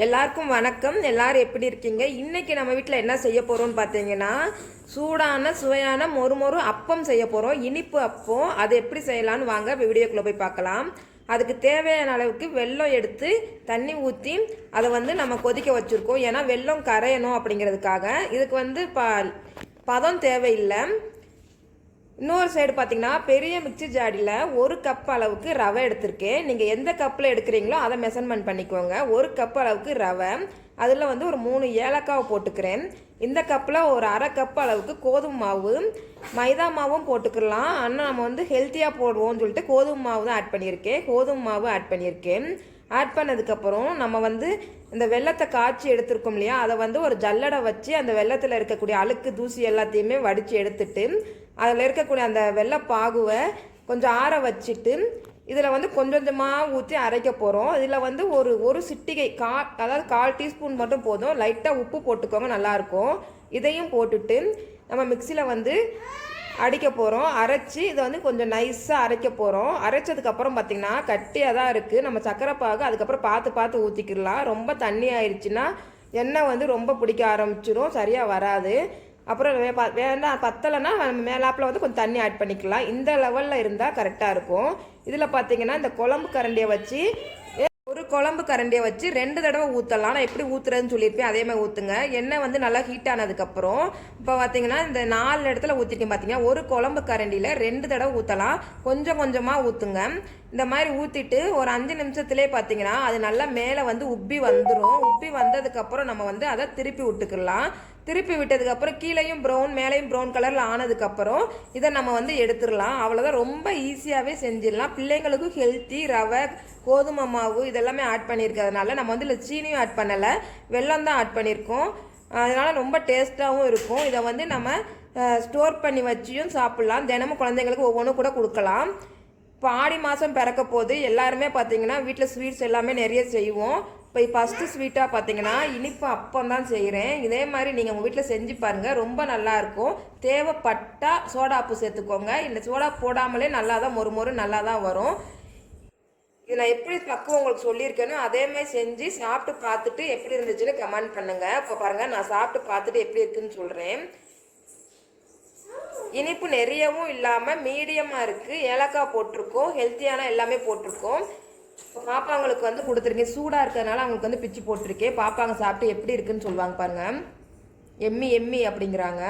எல்லாருக்கும் வணக்கம். எல்லாரும் எப்படி இருக்கீங்க? இன்னைக்கு நம்ம வீட்டில் என்ன செய்ய போகிறோம்னு பார்த்தீங்கன்னா சூடான சுவையான மொறு மொறு அப்பம் செய்ய போகிறோம் இனிப்பு அப்பம். அது எப்படி செய்யலாம்னு வாங்க வீடியோக்குள்ளே போய் பார்க்கலாம் அதுக்கு தேவையான அளவுக்கு வெள்ளம் எடுத்து தண்ணி ஊற்றி அதை வந்து நம்ம கொதிக்க வச்சுருக்கோம். ஏன்னா வெள்ளம் கரையணும் அப்படிங்கிறதுக்காக. இதுக்கு வந்து ப பதம் தேவையில்லை. இன்னொரு சைடு பார்த்தீங்கன்னா பெரிய மிக்சி ஜாடியில் ஒரு கப் அளவுக்கு ரவை எடுத்திருக்கேன். நீங்கள் எந்த கப்பில் எடுக்கிறீங்களோ அதை மெஷர்மெண்ட் பண்ணிக்கோங்க. ஒரு கப் அளவுக்கு ரவை அதில் வந்து ஒரு மூணு ஏலக்காவை போட்டுக்கிறேன். இந்த கப்பில் ஒரு அரை கப் அளவுக்கு கோதுமை மாவு மைதா மாவும் போட்டுக்கலாம். ஆனால் நம்ம வந்து ஹெல்த்தியாக போடுவோம்னு சொல்லிட்டு கோதுமை மாவு தான் ஆட் பண்ணியிருக்கேன். கோதுமை மாவு ஆட் பண்ணியிருக்கேன். ஆட் பண்ணதுக்கப்புறம் நம்ம வந்து இந்த வெள்ளத்தை காய்ச்சி எடுத்திருக்கோம் இல்லையா? அதை வந்து ஒரு ஜல்லடை வச்சு அந்த வெள்ளத்தில் இருக்கக்கூடிய அழுக்கு தூசி எல்லாத்தையுமே வடித்து எடுத்துட்டு அதில் இருக்கக்கூடிய அந்த வெள்ளை பாகுவை கொஞ்சம் ஆற வச்சுட்டு இதில் வந்து கொஞ்சம் கொஞ்சமாக ஊற்றி அரைக்க போகிறோம் இதில் வந்து ஒரு ஒரு சிட்டிகை கா அதாவது கால் டீஸ்பூன் மட்டும் போதும். லைட்டாக உப்பு போட்டுக்கோங்க நல்லாயிருக்கும் இதையும் போட்டுட்டு நம்ம மிக்சியில் வந்து அடிக்க போகிறோம் அரைச்சி இதை வந்து கொஞ்சம் நைஸாக அரைக்க போகிறோம் அரைச்சதுக்கப்புறம் பார்த்திங்கன்னா கட்டியாக தான் இருக்குது நம்ம சக்கரை பாகு அதுக்கப்புறம் பார்த்து பார்த்து ஊற்றிக்கிடலாம் ரொம்ப தண்ணி ஆயிடுச்சுன்னா எண்ணெய் வந்து ரொம்ப பிடிக்க ஆரம்பிச்சிடும் சரியாக வராது. அப்புறம் வே வேண்டாம் பத்தலைன்னா நம்ம மேலாப்பில் வந்து கொஞ்சம் தண்ணி ஆட் பண்ணிக்கலாம். இந்த லெவலில் இருந்தால் கரெக்டாக இருக்கும். இதில் பார்த்திங்கன்னா இந்த குழம்பு கரண்டியை வச்சு குழம்பு கரண்டியை வச்சு ரெண்டு தடவை ஊற்றலாம் நான் எப்படி ஊற்றுறதுன்னு சொல்லியிருப்பேன். அதே மாதிரி ஊற்றுங்க எண்ணெய் வந்து நல்லா ஹீட் ஆனதுக்கப்புறம் இப்போ பார்த்தீங்கன்னா இந்த நாலு இடத்துல ஊற்றிட்டேன் பார்த்தீங்கன்னா ஒரு குழம்பு கரண்டியில் ரெண்டு தடவை ஊற்றலாம் கொஞ்சம் கொஞ்சமாக ஊற்றுங்க இந்த மாதிரி ஊற்றிட்டு ஒரு அஞ்சு நிமிஷத்துலேயே பார்த்தீங்கன்னா அது நல்லா மேலே வந்து உப்பி வந்துடும் உப்பி வந்ததுக்கப்புறம் நம்ம வந்து அதை திருப்பி விட்டுக்கலாம். திருப்பி விட்டதுக்கப்புறம் கீழேயும் ப்ரௌன் மேலேயும் ப்ரௌன் கலரில் ஆனதுக்கப்புறம் இதை நம்ம வந்து எடுத்துடலாம். அவ்வளோதான் ரொம்ப ஈஸியாகவே செஞ்சிடலாம். பிள்ளைங்களுக்கும் ஹெல்த்தி ரவை கோதுமை மாவு இதெல்லாமே ஆட் பண்ணியிருக்கிறதுனால நம்ம வந்து இதில் சீனியும் ஆட் பண்ணலை. வெல்லம் தான் ஆட் பண்ணியிருக்கோம். அதனால் ரொம்ப டேஸ்ட்டாகவும் இருக்கும். இதை வந்து நம்ம ஸ்டோர் பண்ணி வச்சியும் சாப்பிட்லாம். தினமும் குழந்தைங்களுக்கு ஒவ்வொன்றும் கூட கொடுக்கலாம். இப்போ ஆடி மாதம் பிறக்க போது எல்லாருமே பார்த்தீங்கன்னா வீட்டில் ஸ்வீட்ஸ் எல்லாமே நிறைய செய்வோம். இப்போ ஃபஸ்ட்டு ஸ்வீட்டாக பார்த்தீங்கன்னா இனிப்பு அப்பம் தான் செய்கிறேன் இதே மாதிரி நீங்கள் உங்கள் வீட்டில் செஞ்சு பாருங்கள் ரொம்ப நல்லா இருக்கும். தேவைப்பட்டா சோடாப்பு சேர்த்துக்கோங்க. இந்த சோடா போடாமலே நல்லா தான் மொறு மொறு நல்லா தான் வரும். இது நான் எப்படி பக்குவம் உங்களுக்கு சொல்லியிருக்கேனோ அதே மாதிரி செஞ்சு சாப்பிட்டு பார்த்துட்டு எப்படி இருந்துச்சுன்னு கமெண்ட் பண்ணுங்கள் இப்போ பாருங்கள் நான் சாப்பிட்டு பார்த்துட்டு எப்படி இருக்குதுன்னு சொல்கிறேன் இனிப்பு நிறையவும் இல்லாமல் மீடியமாக இருக்குது ஏலக்காய் போட்டிருக்கோம். ஹெல்த்தியான எல்லாமே போட்டிருக்கோம். பாப்பாங்களுக்கு வந்து கொடுத்துருக்கேன். சூடாக இருக்கிறதுனால அவங்களுக்கு வந்து பிச்சு போட்டிருக்கேன். பாப்பாங்க சாப்பிட்டு எப்படி இருக்குன்னு சொல்லுவாங்க பாருங்க. எம்மி எம்மி அப்படிங்கிறாங்க.